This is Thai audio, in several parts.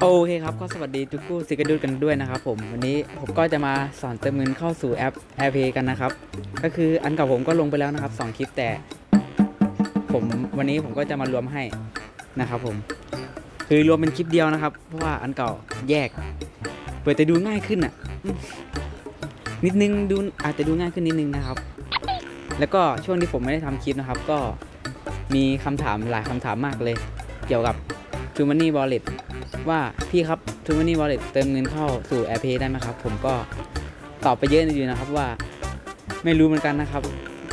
โอเคครับก็สวัสดีทุกคู่สิกระดุดกันด้วยนะครับผมวันนี้ผมก็จะมาสอนเติมเงินเข้าสู่แอป AirPay กันนะครับ ก็คืออันเก่าผมก็ลงไปแล้วนะครับ 2 คลิปแต่ ผมวันนี้ผมก็จะมารวมให้นะครับผม คือรวมเป็นคลิปเดียวนะครับ เพราะว่าอันเก่าแยก เปิดแต่ดูง่ายขึ้นอะ นิดนึงดูอาจจะดูง่ายขึ้นนิดนึงนะครับ แล้วก็ช่วงที่ผมไม่ได้ทำคลิปนะครับ ก็มีคำถามหลายคำถามมากเลย เกี่ยวกับ t ูมันนี่ Wallet ว่าพี่ครับ t ูมันนี่ Wallet เติมเงินเข้าสู่ AirPay ได้ไหมครับ ผมก็ตอบไปเยอะอยู่นะครับว่าไม่รู้เหมือนกันนะครับ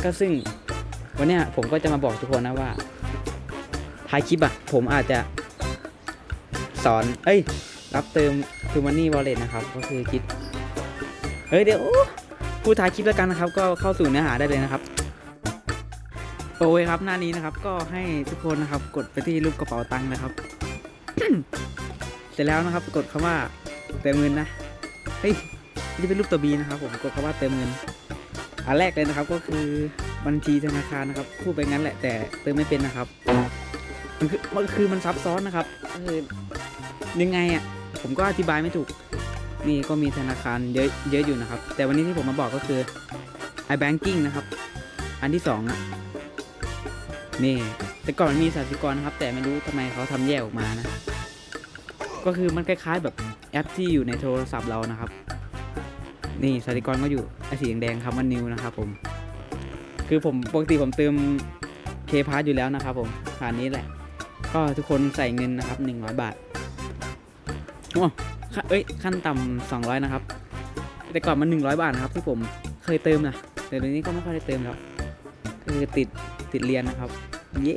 ก็ซึ่งวันนี้ผมก็จะมาบอกทุกคนนะว่าท้ายคลิปอะผมอาจจะสอน เอ้ย รับเติม t ูมันนี่ Wallet นะครับ ก็คือคิดเฮ้ยเดี๋ยวพูดท้ายคลิปแล้วกันนะครับ ก็เข้าสู่เนื้อหาได้เลยนะครับโอเคครับหน้านี้นะครับก็ให้ทุกคนนะครับกดไปที่รูปกระเป๋าตังค์นะครับ เสร็จแล้วนะครับกดคำว่าเติมเงินนะเฮ้ยนี่เป็นรูปตัวบีนะครับ ผมกดคำว่าเติมเงินอันแรกเลยนะครับก็คือบัญชีธนาคารนะครับพูดไปงั้นแหละแต่เติมไม่เป็นนะครับ มันคือมันคือมันซับซ้อนนะครับคือยังไงอะผมก็อธิบายไม่ถูก นี่ก็มีธนาคารเยอะเยอะอยู่นะครับ แต่วันนี้ที่ผมมาบอกก็คือ iBanking นะครับ อันที่สองอะนี่แต่ก่อนมันมีสาธิกรนะครับ แต่ไม่รู้ทำไมเขาทำแยกออกมานะ ก็คือมันคล้ายๆแบบแอปที่อยู่ในโทรศัพท์เรานะครับ นี่สาธิกรก็อยู่ไอสีแดงๆคำว่า new นะครับผม คือผมปกติผมเติมเคพาร์อยู่แล้วนะครับผมผ่านนี้แหละ ก็ทุกคนใส่เงินนะครับ 100 บาทโอ้าเอ้ยขั้นต่ำ200 นะครับ แต่ก่อนมัน 100 บาทนะครับ ที่ผมเคยเติมนะแต่เดี๋ยวนี้ก็ไม่ค่อยได้เติมแล้วคือติดติดเรียนนะครับ เย้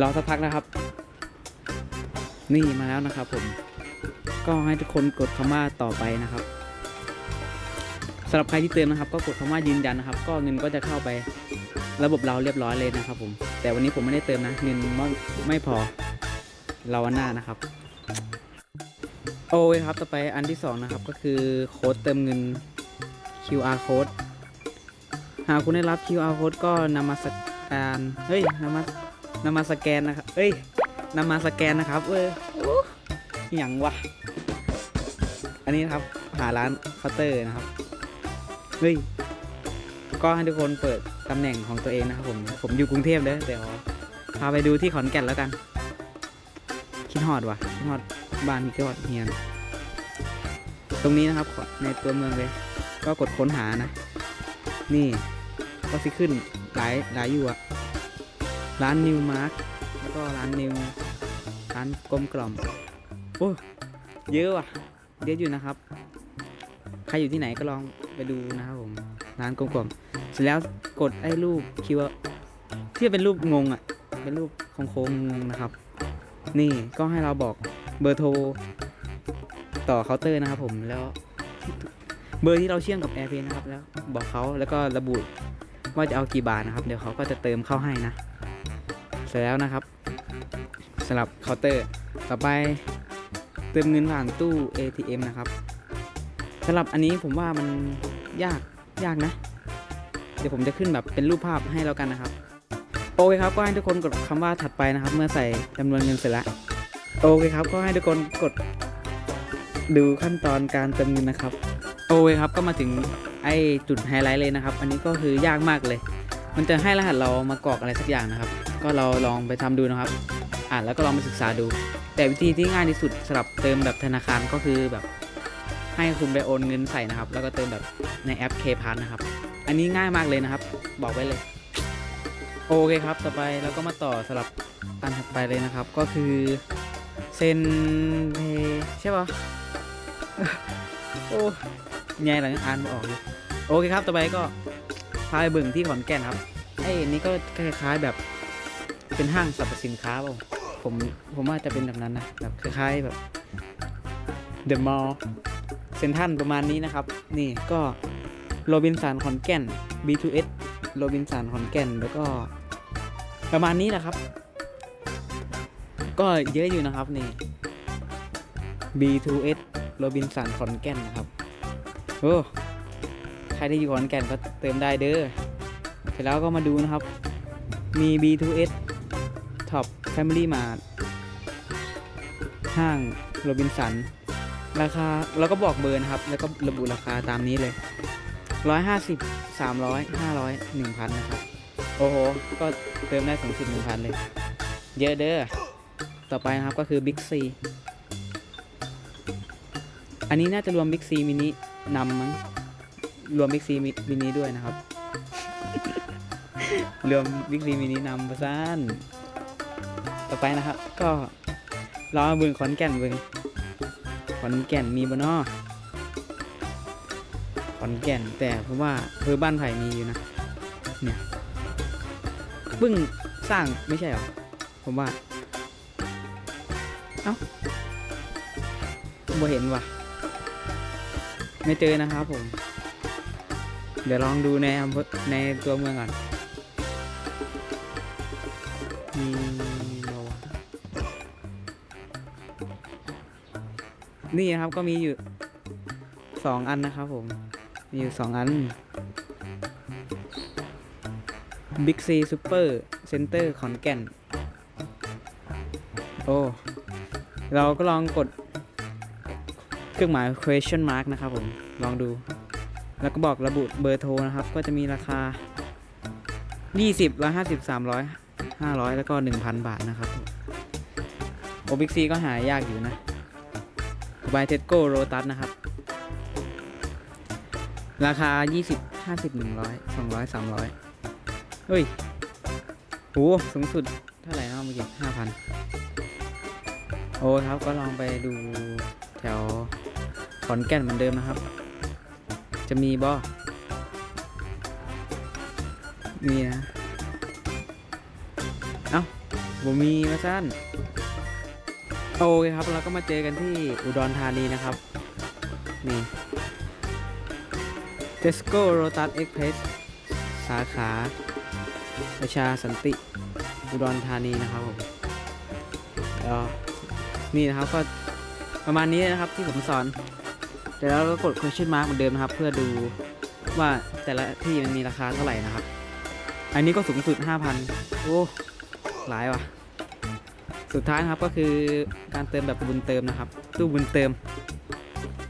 รอสักพักนะครับ นี่มาแล้วนะครับผม ก็ให้ทุกคนกดคำว่าต่อไปนะครับสำหรับใครที่เติมนะครับ ก็กดคำว่ายืนยันนะครับ ก็เงินก็จะเข้าไประบบเราเรียบร้อยเลยนะครับ ผม แต่วันนี้ผมไม่ได้เติมนะเงินไม่พอเราวันหน้านะครับ โอเคครับต่อไปอันที่สองนะครับ ก็คือโค้ดเติมเงิน QR code หากคุณได้รับ QR code ก็นำมาสแกนเฮ้ยนำมานำมาสแกนนะครับเอ้ย นำมาสแกนนะครับเออโอ้อหย่างวะ อันนี้นะครับหาร้านเคาน์เตอร์นะครับ เฮ้ย ก็ให้ทุกคนเปิดตำแหน่งของตัวเองนะครับผม ผมอยู่กรุงเทพเด้อเดี๋ยวพาไปดูที่ขอนแก่นแล้วกัน คิดฮอดวะคิดฮอดบ้านคิดฮอดเฮียน ตรงนี้นะครับในตัวเมืองเลย ก็กดค้นหานะ นี่ก็สิขึ้นหลายหลายอยู่อะร้านนิวมาร์ค ก็ร้านนิวร้านกลมกล่อมโอ้เยอะว่ะเยอะอยู่นะครับ ใครอยู่ที่ไหนก็ลองไปดูนะครับผมร้านกลมกล่อมเสร็จแล้วกดไอ้รูปคิวที่เป็นรูปงงอะเป็นรูปโค้งงงนะครับ นี่ก็ให้เราบอกเบอร์โทรต่อเคาน์เตอร์นะครับผมแล้วเบอร์ที่เราเชื่อมกับ AirPay นะครับแล้วบอกเขาแล้วก็ระบุว่าจะเอากี่บาทนะครับ เดี๋ยวเขาก็จะเติมเข้าให้นะ เสร็จแล้วนะครับ สำหรับเคาน์เตอร์ ต่อไปเติมเงินผ่านตู้ ATM นะครับสำหรับอันนี้ผมว่ามันยากยากนะ เดี๋ยวผมจะขึ้นแบบเป็นรูปภาพให้แล้วกันนะครับ โอเคครับก็ให้ทุกคนกดคำว่าถัดไปนะครับ เมื่อใส่จำนวนเงินเสร็จแล้วโอเคครับก็ให้ทุกคนกดดูขั้นตอนการเติมเงินนะครับ โอเคครับก็มาถึงไอจุดไฮไลท์เลยนะครับ อันนี้ก็คือยากมากเลย มันจะให้รหัสเรามากรอกอะไรสักอย่างนะครับ ก็เราลองไปทำดูนะครับ อ่านแล้วก็ลองไปศึกษาดู แต่วิธีที่ง่ายที่สุดสำหรับเติมแบบธนาคารก็คือแบบ ให้คุณไปโอนเงินใส่นะครับ แล้วก็เติมแบบในแอป k p a s นะครับ อันนี้ง่ายมากเลยนะครับ บอกไว้เลยโอเคครับ ต่อไปเราก็มาต่อสำหรับอันถัดไปเลยนะครับ ก็คือเซนเพใช่ปะโอ้ไงหลังอ่านไม่ออกเลยโอเคครับ ต่อไปก็พาไปเบิ่งที่ขอนแก่นครับไอ้นี่ก็คล้ายๆแบบเป็นห้างสรรพสินค้าเปล่า ผมผมว่าจะเป็นแบบนั้นนะแบบคล้ายๆแบบเดอะมอลล์เซนทันประมาณนี้นะครับ นี่ก็โรบินสันขอนแก่น B2S โรบินสันขอนแก่นแล้วก็ประมาณนี้แหละครับ ก็เยอะอยู่นะครับนี่ B2S โรบินสันขอนแก่นนะครับโอ้ใครที่อยู่ขอนแก่นก็เติมได้เด้อเสร็จแล้วก็มาดูนะครับ มี B2S Family Mart ห้างโรบินสัน ราคาแล้วก็บอกเบอร์นะครับ แล้วก็ระบุราคาตามนี้เลยร้อยห้าสิบสามร้อยห้าร้อยหนึ่งพันนะครับ โอ้โห ก็เติมได้สูงสุดหนึ่งพันเลย เยอะเด้อ ต่อไปนะครับก็คือบิ๊กซีอันนี้น่าจะรวมบิ๊กซีมินินำมั้ง รวมบิ๊กซีมินิด้วยนะครับ รวมบิ๊กซีมินินำประสาน ต่อไปนะครับ ก็รอเบึงขอนแก่นเบึงขอนแก่นมีบนอขอนแก่นแต่ผมว่าเพื่อบ้านไผ่มีอยู่นะเนี่ยเพิ่งสร้างไม่ใช่หรอผมว่า เอ้าบ่เห็นว่ะ ไม่เจอนะครับผม เดี๋ยวลองดูในอำเภอในตัวเมืองก่อนมี นี่นะครับก็มีอยู่สองอันนะครับผม มีอยู่สองอัน Big C Super Center ขอนแก่น โอ้ เราก็ลองกด เครื่องหมาย question mark นะครับผม ลองดู แล้วก็บอกระบุเบอร์โทรนะครับ ก็จะมีราคา 20 150 300 500 แล้วก็ 1,000 บาทนะครับ โอบิกซีก็หายากอยู่นะ บายเทสโก้โรตัสนะครับ ราคา 20 50 100 200 300 เฮ้ยโหสูงสุดเท่าไหร่นะเมื่อกี้5,000 โอ้ครับก็ลองไปดูแถวขอนแก่นเหมือนเดิมนะครับ จะมีบ่มีนะ เอ้าผมมีมาสั้น โอเคครับเราก็มาเจอกันที่อุดรธานีนะครับ นี่ Tesco Lotus Express สาขา ประชาสันติ อุดรธานีนะครับผมแล้วนี่นะครับก็ประมาณนี้นะครับที่ผมสอนเดี๋ยวเราก็กด question mark เหมือนเดิมนะครับ เพื่อดูว่าแต่ละที่มันมีราคาเท่าไหร่นะครับ อันนี้ก็สูงสุด 5,000 โอ้ หลายว่ะ สุดท้ายนะครับก็คือการเติมแบบบุญเติมนะครับตู้บุญเติม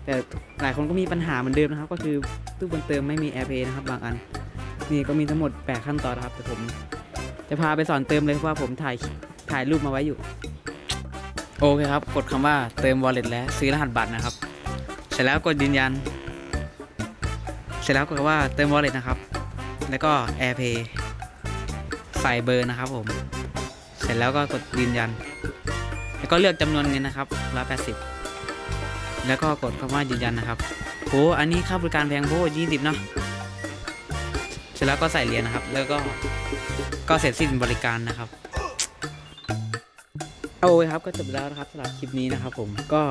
แต่หลายคนก็มีปัญหาเหมือนเดิมนะครับ ก็คือตู้บุญเติมไม่มี AirPlay นะครับบางอัน นี่ก็มีทั้งหมด 8 ขั้นตอนนะครับแต่ผม จะพาไปสอนเติมเลยเพราะว่าผมถ่ายถ่ายรูปมาไว้อยู่ โอเคครับ กดคำว่าเติม wallet แล้วซื้อรหัสบัตรนะครับ เสร็จแล้วกดยืนยัน เสร็จแล้วกดคำว่าเติม wallet นะครับ แล้วก็ AirPlay ใส่เบอร์นะครับผม เสร็จแล้วก็กดยืนยัน แล้วก็เลือกจำนวนเงินนะครับร้อยแปดสิบแล้วก็กดคำว่ายืนยันนะครับโหอันนี้ค่าบริการแพงโพยี่สิบเนาะเสร็จแล้วก็ใส่เหรียญนะครับ แล้วก็ก็เสร็จสิ้นบริการนะครับโอ้ยครับก็จบแล้วนะครับสำหรับคลิปนี้นะครับ ผมก็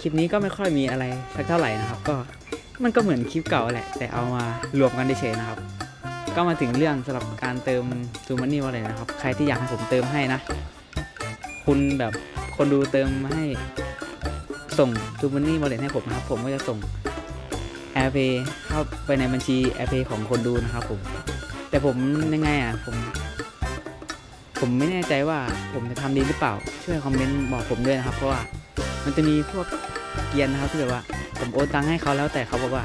คลิปนี้ก็ไม่ค่อยมีอะไรสักเท่าไหร่นะครับ ก็มันก็เหมือนคลิปเก่าแหละ แต่เอามารวมกันเฉยๆนะครับ ก็มาถึงเรื่องสำหรับการเติมซูมันนี่ว่าอะไรนะครับ ใครที่อยากให้ผมเติมให้นะ คุณแบบ คนดูเติมมาให้ส่งซูมันนี่วอลเลตให้ผมนะครับ ผมก็จะส่ง AirPay เข้าไปในบัญชี AirPay ของคนดูนะครับผม แต่ผมยังไงอะผม ผมไม่แน่ใจว่าผมจะทำดีหรือเปล่า ช่วยคอมเมนต์บอกผมด้วยนะครับ เพราะว่ามันจะมีพวกเกียนนะครับที่แบบว่า ผมโอนตังค์ให้เขาแล้วแต่เขาบอกว่า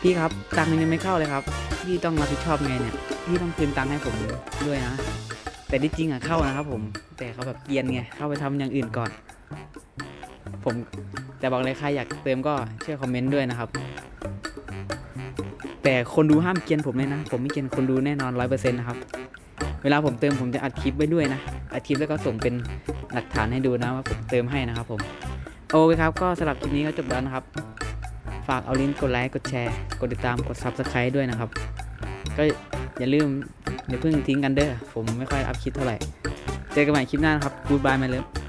พี่ครับตังค์ยังไม่เข้าเลยครับ พี่ต้องรับผิดชอบไงเนี่ย พี่ต้องคืนตังค์ให้ผมด้วยนะ แต่ที่จริงอะเข้านะครับผมแต่เขาแบบเกียนไงเข้าไปทำอย่างอื่นก่อน ผมแต่บอกเลยใครอยากเติมก็ช่วยคอมเมนต์ด้วยนะครับ แต่คนดูห้ามเกียนผมเลยนะ ผมไม่เกียนคนดูแน่นอนร้อยเปอร์เซ็นต์นะครับเวลาผมเติมผมจะอัดคลิปไว้ด้วยนะอัดคลิปแล้วก็ส่งเป็นหลักฐานให้ดูนะว่าผมเติมให้นะครับผมโอเคครับก็สำหรับคลิปนี้ก็จบแล้วนะครับ ฝากเอาลิงก์กดไลค์กดแชร์ กดติดตามกด Subscribe ด้วยนะครับ ก็ อย่าลืมอย่าเพิ่งทิ้งกันเด้อผมไม่ค่อยอัพคลิปเท่าไหร่ เจอกันใหม่คลิปหน้านครับ Goodbye my love